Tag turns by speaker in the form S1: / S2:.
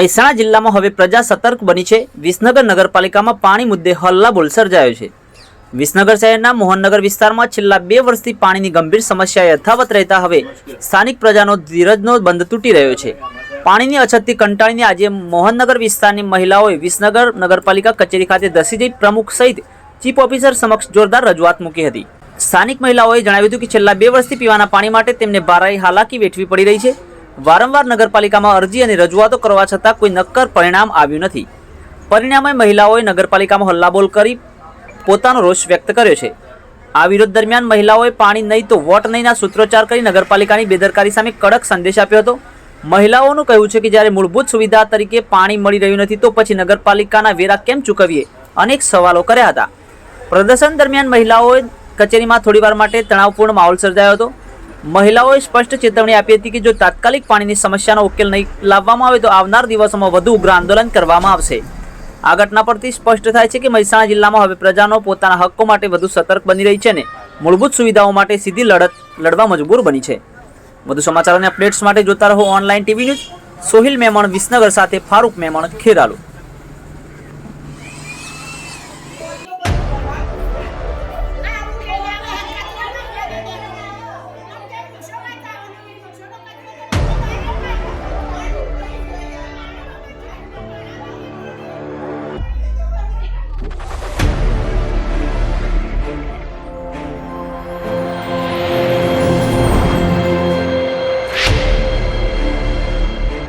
S1: મહેસાણા જિલ્લામાં હવે પ્રજા સતર્ક બની છે. વિસનગર નગરપાલિકામાં પાણી મુદ્દે હલ્લાબોલ સર્જાયો છે. વિસનગર શહેરના મોહનનગર વિસ્તારમાં છેલ્લા બે વર્ષથી પાણીની ગંભીર સમસ્યા યથાવત રહેતા હવે સ્થાનિક પ્રજાનો ધીરજનો બંધ તૂટી રહ્યો છે. પાણીની અછતથી કંટાળીને આજે મોહનનગર વિસ્તારની મહિલાઓએ વિસનગર નગરપાલિકા કચેરી ખાતે ધસી જઈ પ્રમુખ સહિત ચીફ ઓફિસર સમક્ષ જોરદાર રજૂઆત મૂકી હતી. સ્થાનિક મહિલાઓએ જણાવ્યું હતું કે છેલ્લા બે વર્ષથી પીવાના પાણી માટે તેમને ભારે હાલાકી વેઠવી પડી રહી છે. વારંવાર નગરપાલિકામાં અરજી અને રજૂઆતો કરવા છતાં કોઈ નક્કર પરિણામ આવ્યું નથી. પરિણામે મહિલાઓએ નગરપાલિકામાં હલ્લાબોલ કરી પોતાનો રોષ વ્યક્ત કર્યો છે. આ વિરોધ દરમિયાન મહિલાઓએ પાણી નહીં તો વોટ નહીંના સૂત્રોચ્ચાર કરી નગરપાલિકાની બેદરકારી સામે કડક સંદેશ આપ્યો હતો. મહિલાઓનું કહેવું છે કે જ્યારે મૂળભૂત સુવિધા તરીકે પાણી મળી રહ્યું નથી તો પછી નગરપાલિકાના વેરા કેમ ચૂકવીએ? અનેક સવાલો કર્યા હતા. પ્રદર્શન દરમિયાન મહિલાઓએ કચેરીમાં થોડીવાર માટે તણાવપૂર્ણ માહોલ સર્જાયો હતો. મહિલાઓએ સ્પષ્ટ ચેતવણી આપી હતી કે જો તાત્કાલિક પાણીની સમસ્યાનો ઉકેલ નહીં લાવવામાં આવે તો આવનાર દિવસોમાં વધુ ઉગ્ર આંદોલન કરવામાં આવશે. આ ઘટના પરથી સ્પષ્ટ થાય છે કે મહેસાણા જિલ્લામાં હવે પ્રજાનો પોતાના હક્કો માટે વધુ સતર્ક બની રહી છે અને મૂળભૂત સુવિધાઓ માટે સીધી લડત લડવા મજબૂર બની છે. વધુ સમાચાર અને અપડેટ્સ માટે જોતા રહો online TV news. Sohil Memon, Visnagar સાથે ફારૂક મેમણ, ખેરાલુ.